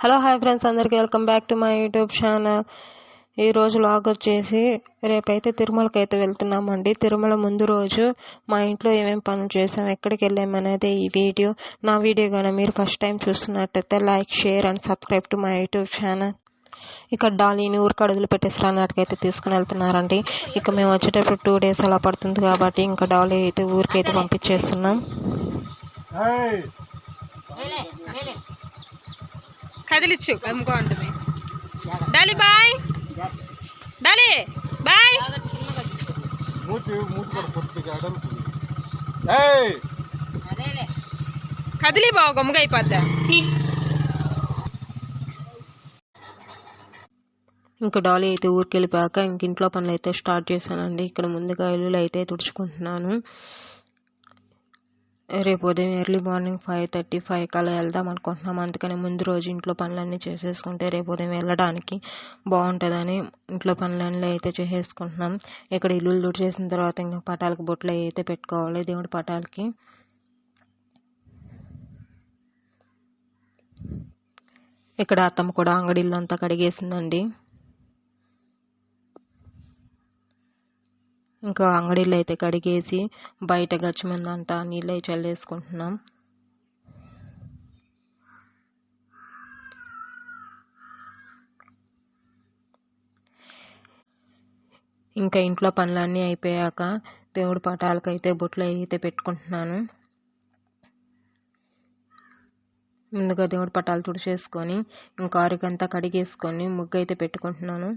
Hello hi friends అందరికీ welcome back to my YouTube channel ఈ రోజు లాగ్ వచ్చేసి రేపైతే తిరుమలకి అయితే వెళ్తున్నామండి. తిరుమల ముందు రోజు మా ఇంట్లో ఏమేమి పనులు చేసాం ఎక్కడికి వెళ్ళామనేది ఈ వీడియో నా వీడియో కానీ మీరు ఫస్ట్ టైం చూస్తున్నట్టయితే like share and subscribe to my YouTube channel ఇక డాలీని ఊరికి అడుగులు పెట్టేసి రానాటికైతే తీసుకుని వెళ్తున్నారండి. ఇక మేము వచ్చేటప్పుడు టూ డేస్ అలా పడుతుంది కాబట్టి ఇంకా డాలీ అయితే ఊరికి అయితే పంపించేస్తున్నాం ఏయ్ కదిలిచ్చు అమ్ముకో ఉంటుంది. డాలి బాయ్. డాలి బాయ్. కదిలి బావ గమ్ముగా అయిపోద్దా? ఇంకా డాలీ అయితే ఊరికి వెళ్ళిపోయాక ఇంక ఇంట్లో పనులు అయితే స్టార్ట్ చేశానండి. ఇక్కడ ముందుగా ఇల్లులు అయితే తుడుచుకుంటున్నాను. రేపు ఉదయం early morning five thirty five కల్లా వెళ్దాం అనుకుంటున్నాం. అందుకని ముందు రోజు ఇంట్లో పనులన్నీ చేసేసుకుంటే రేపు ఉదయం వెళ్ళడానికి బాగుంటుందని ఇంట్లో పనులన్నీ అయితే చేసేసుకుంటున్నాం. ఇక్కడ ఇల్లులు తుడిచేసిన తర్వాత ఇంకా పటాలకు బొట్లు అయితే పెట్టుకోవాలి. దేవుడి పటాలకి. ఇక్కడ అత్తమ్మ కూడా అంగడి ఇల్లు అంతా కడిగేసిందండి. ఇంకా అంగడిలో అయితే కడిగేసి బయట గచ్చి మీద అంతా నీళ్ళు అయి చల్లేసుకుంటున్నాం. ఇంకా ఇంట్లో పనులన్నీ అయిపోయాక దేవుడి పటాలకైతే బొట్లు అయితే పెట్టుకుంటున్నాను. ముందుగా దేవుడి పటాలు తుడిచేసుకొని ఇంకా ఆరుకంతా కడిగేసుకొని ముగ్గు అయితే పెట్టుకుంటున్నాను.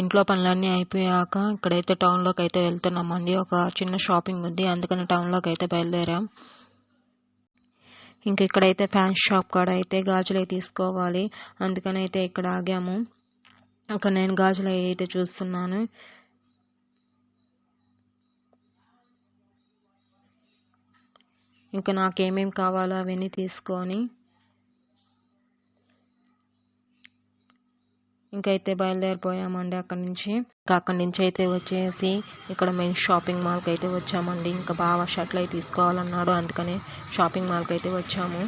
ఇంట్లో పనులన్నీ అయిపోయాక ఇక్కడైతే టౌన్లోకి అయితే వెళ్తున్నామండి. ఒక చిన్న షాపింగ్ ఉంది. అందుకని టౌన్లోకి అయితే బయలుదేరాం. ఇంక ఇక్కడైతే ఫ్యాన్ షాప్ కాడ అయితే గాజులు అయితే తీసుకోవాలి. అందుకని అయితే ఇక్కడ ఆగాము. ఇంకా నేను గాజులు అయితే చూస్తున్నాను. ఇంకా నాకేమేమి కావాలో అవన్నీ తీసుకొని ఇంకైతే బయలుదేరిపోయామండి అక్కడి నుంచి. ఇంకా అక్కడి నుంచి అయితే వచ్చేసి ఇక్కడ మేము షాపింగ్ మాల్కి అయితే వచ్చామండి. ఇంకా బాగా షర్ట్లు అయితే తీసుకోవాలన్నాడు. అందుకని షాపింగ్ మాల్కి అయితే వచ్చాము.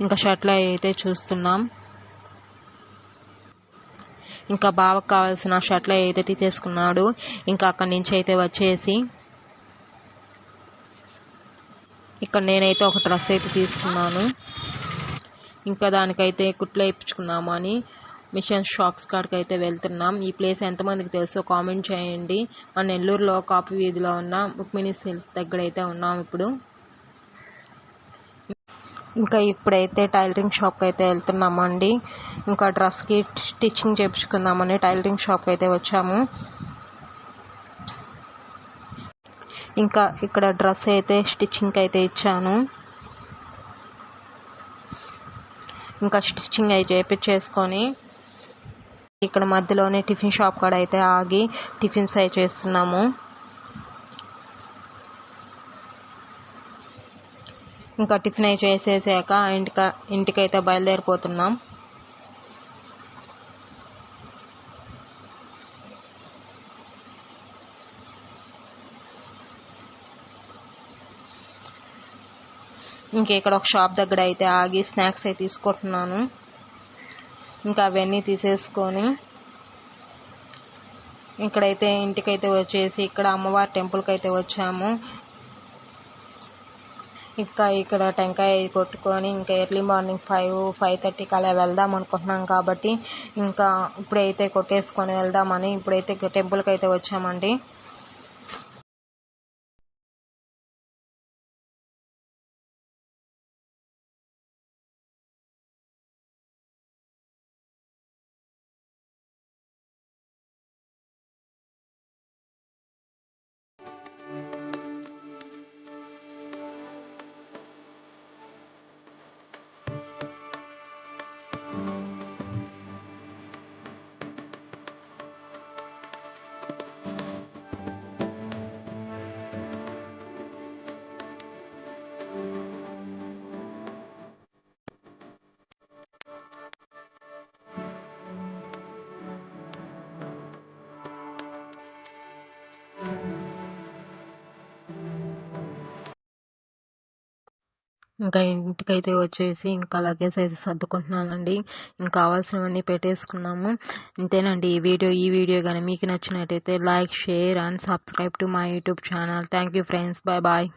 ఇంకా షర్ట్లు అయితే చూస్తున్నాం. ఇంకా బావకు కావాల్సిన షర్ట్లు అయితే తీసేసుకున్నాడు. ఇంకా అక్కడి నుంచి అయితే వచ్చేసి ఇక్కడ నేనైతే ఒక డ్రెస్ అయితే తీసుకున్నాను. ఇంకా దానికైతే కుట్లు వేయించుకుందాము అని మిషన్ షాప్స్ కాడికి అయితే వెళ్తున్నాం. ఈ ప్లేస్ ఎంతమందికి తెలుసో కామెంట్ చేయండి. మన నెల్లూరులో కాపు వీధిలో ఉన్న రుక్మిణి సిల్స్ దగ్గర అయితే ఉన్నాం ఇప్పుడు. ఇంకా ఇప్పుడైతే టైలరింగ్ షాప్కి అయితే వెళ్తున్నామండి. ఇంకా డ్రెస్కి స్టిచ్చింగ్ చేయించుకుందామని టైలరింగ్ షాప్కి అయితే వచ్చాము. ఇంకా ఇక్కడ డ్రెస్ అయితే స్టిచ్చింగ్ అయితే ఇచ్చాను. ఇంకా స్టిచ్చింగ్ అయి చేపించేసుకొని ఇక్కడ మధ్యలోనే టిఫిన్ షాప్ కాడ అయితే ఆగి టిఫిన్స్ అయి చేస్తున్నాము. ఇంకా టిఫిన్ అయి చేసేసాక ఇంటికి ఇంటికైతే బయలుదేరిపోతున్నాం. ఇంకా ఇక్కడ ఒక షాప్ దగ్గర అయితే ఆగి స్నాక్స్ అయితే తీసుకుంటున్నాను ఇంకా అవన్నీ తీసేసుకొని ఇక్కడైతే ఇంటికైతే వచ్చేసి ఇక్కడ అమ్మవారి టెంపుల్కి అయితే వచ్చాము. ఇంకా ఇక్కడ టెంకాయ కొట్టుకొని ఇంకా ఎర్లీ మార్నింగ్ ఫైవ్ ఫైవ్ థర్టీకి అలా వెళ్దాం అనుకుంటున్నాం కాబట్టి ఇంకా ఇప్పుడైతే కొట్టేసుకొని వెళ్దామని ఇప్పుడైతే టెంపుల్కి అయితే వచ్చామండి. ఇంకా ఇంటికైతే వచ్చేసి ఇంకా లగేజ్ అయితే సర్దుకుంటున్నానండి. ఇంకా కావాల్సినవన్నీ పెట్టేసుకున్నాము. ఇంతేనండి ఈ వీడియో. ఈ వీడియో కానీ మీకు నచ్చినట్టయితే like share and subscribe to my YouTube channel. Thank you friends. Bye bye.